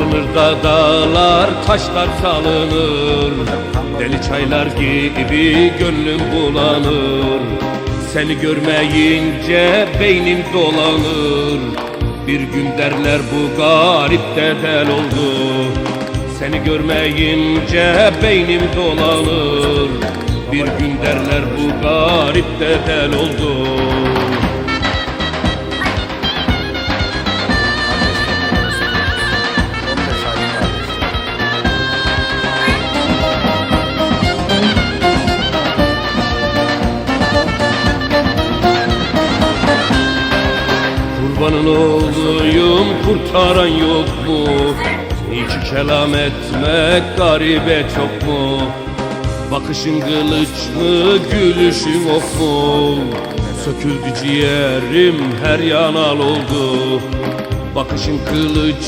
Salınır da dağlar taşlar salınır Deli çaylar gibi gönlüm bulanır. Seni görmeyince beynim dolanır. Bir gün derler bu garip de del oldu Seni görmeyince beynim dolanır. Bir gün derler bu garip de del oldu Kurbanın oğluyum kurtaran yok mu? İki kelam etmek garibe çok mu? Bakışın kılıç mı gülüşün ok mu? Söküldü ciğerim her yanal oldu Bakışın kılıç